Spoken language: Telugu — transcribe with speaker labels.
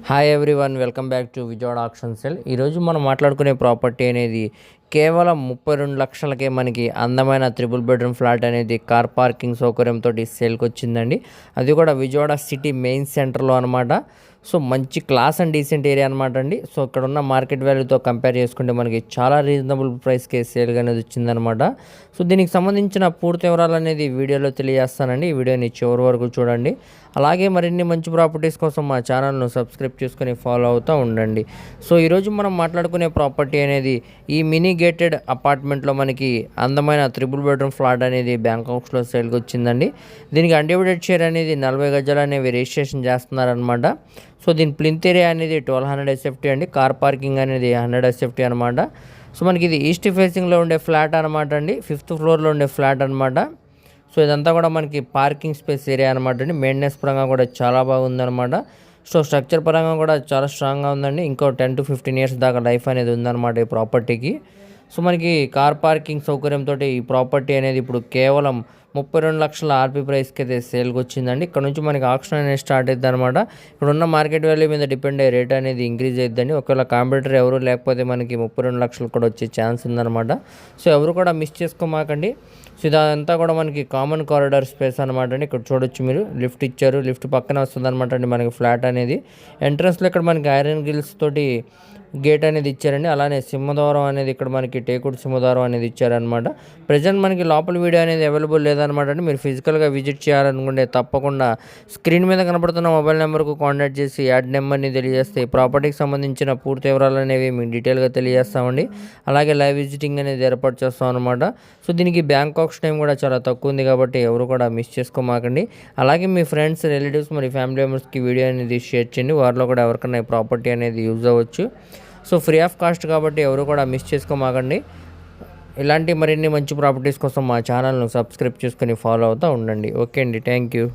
Speaker 1: Hi everyone welcome back to Vijayawada auction sale ఈరోజు మనం మాట్లాడుకునే ప్రాపర్టీ అనేది కేవలం ముప్పై రెండు లక్షలకే మనకి అందమైన త్రిబుల్ బెడ్రూమ్ ఫ్లాట్ అనేది కార్ పార్కింగ్ సౌకర్యంతో సేల్కి వచ్చిందండి అది కూడా విజయవాడ సిటీ మెయిన్ సెంటర్లో అనమాట సో మంచి క్లాస్ అండ్ డీసెంట్ ఏరియా అనమాట అండి. సో ఇక్కడ ఉన్న మార్కెట్ వాల్యూతో కంపేర్ చేసుకుంటే మనకి చాలా రీజనబుల్ ప్రైస్కి సేల్ అనేది వచ్చిందనమాట సో దీనికి సంబంధించిన పూర్తి వివరాలు అనేది వీడియోలో తెలియజేస్తానండి. ఈ వీడియోని చివరి వరకు చూడండి. అలాగే మరిన్ని మంచి ప్రాపర్టీస్ కోసం మా ఛానల్ను సబ్స్క్రైబ్ చేసుకొని ఫాలో అవుతూ ఉండండి. సో ఈరోజు మనం మాట్లాడుకునే ప్రాపర్టీ అనేది ఈ మినీ గేటెడ్ అపార్ట్మెంట్లో మనకి అందమైన త్రిబుల్ బెడ్రూమ్ ఫ్లాట్ అనేది బ్యాంకాక్స్లో సేల్కి వచ్చిందండి. దీనికి అన్డివిడెడ్ షేర్ అనేది నలభై గజాలు అనేవి రిజిస్ట్రేషన్ చేస్తున్నారనమాట సో దీని ప్లింత్ ఏరియా అనేది ట్వెల్వ్ హండ్రెడ్ ఎస్ఎఫ్టీ అండి. కార్ పార్కింగ్ అనేది హండ్రెడ్ ఎస్ఎఫ్టీ అనమాట సో మనకి ఇది ఈస్ట్ ఫేసింగ్లో ఉండే ఫ్లాట్ అనమాట అండి. ఫిఫ్త్ ఫ్లోర్లో ఉండే ఫ్లాట్ అనమాట సో ఇదంతా కూడా మనకి పార్కింగ్ స్పేస్ ఏరియా అనమాట అండి. మెయింటెనెన్స్ పరంగా కూడా చాలా బాగుందనమాట సో స్ట్రక్చర్ పరంగా కూడా చాలా స్ట్రాంగ్గా ఉందండి. ఇంకో టెన్ టు ఫిఫ్టీన్ ఇయర్స్ దాకా లైఫ్ అనేది ఉందన్నమాట ఈ ప్రాపర్టీకి. సో మనకి కార్ పార్కింగ్ సౌకర్యంతో ఈ ప్రాపర్టీ అనేది ఇప్పుడు కేవలం ముప్పై రెండు లక్షల ఆర్పీ ప్రైస్కి అయితే సేల్కి వచ్చిందండి ఇక్కడ నుంచి మనకి ఆప్షన్ అనేది స్టార్ట్ అవుతుంది అనమాట ఇక్కడ ఉన్న మార్కెట్ వాల్యూ మీద డిపెండ్ అయ్యే రేట్ అనేది ఇంక్రీజ్ అవుతుందండి ఒకవేళ కాంప్యూటర్ ఎవరు లేకపోతే మనకి ముప్పై రెండు లక్షలు కూడా వచ్చే ఛాన్స్ ఉందన్నమాట. సో ఎవరు కూడా మిస్ చేసుకోమాకండి. సో ఇదంతా కూడా మనకి కామన్ కారిడార్ స్పేస్ అనమాట అండి. ఇక్కడ చూడొచ్చు మీరు. లిఫ్ట్ ఇచ్చారు. లిఫ్ట్ పక్కన వస్తుంది అనమాట అండి మనకి ఫ్లాట్ అనేది. ఎంట్రన్స్లో ఇక్కడ మనకి ఐరన్ గిల్స్ తోటి గేట్ అనేది ఇచ్చారండి. అలానే సింహద్వారం అనేది ఇక్కడ మనకి టేకుడు సింహద్వారం అనేది ఇచ్చారనమాట ప్రజెంట్ మనకి లోపల వీడియో అనేది అవైలబుల్ లేదనమాట అండి. మీరు ఫిజికల్గా విజిట్ చేయాలనుకుంటే తప్పకుండా స్క్రీన్ మీద కనబడుతున్న మొబైల్ నెంబర్కు కాంటాక్ట్ చేసి యాడ్ నెంబర్ని తెలియజేస్తే ప్రాపర్టీకి సంబంధించిన పూర్తి వివరాలు అనేవి మీకు డీటెయిల్గా తెలియజేస్తామండి. అలాగే లైవ్ విజిటింగ్ అనేది ఏర్పాటు చేస్తాం అనమాట సో దీనికి బ్యాంకాక్స్ టైం కూడా చాలా తక్కువ ఉంది కాబట్టి ఎవరు కూడా మిస్ చేసుకోమాకండి. అలాగే మీ ఫ్రెండ్స్ రిలేటివ్స్ మరి ఫ్యామిలీ మెంబర్స్కి వీడియో అనేది షేర్ చేయండి. వారిలో కూడా ఎవరికైనా ప్రాపర్టీ అనేది యూజ్ అవ్వచ్చు. సో ఫ్రీ ఆఫ్ కాస్ట్ కాబట్టి ఎవరు కూడా మిస్ చేసుకోమాకండి. ఇలాంటి మరిన్ని మంచి ప్రాపర్టీస్ కోసం మా ఛానల్ను సబ్స్క్రైబ్ చేసుకుని ఫాలో అవుతూ ఉండండి. ఓకే అండి. Thank you.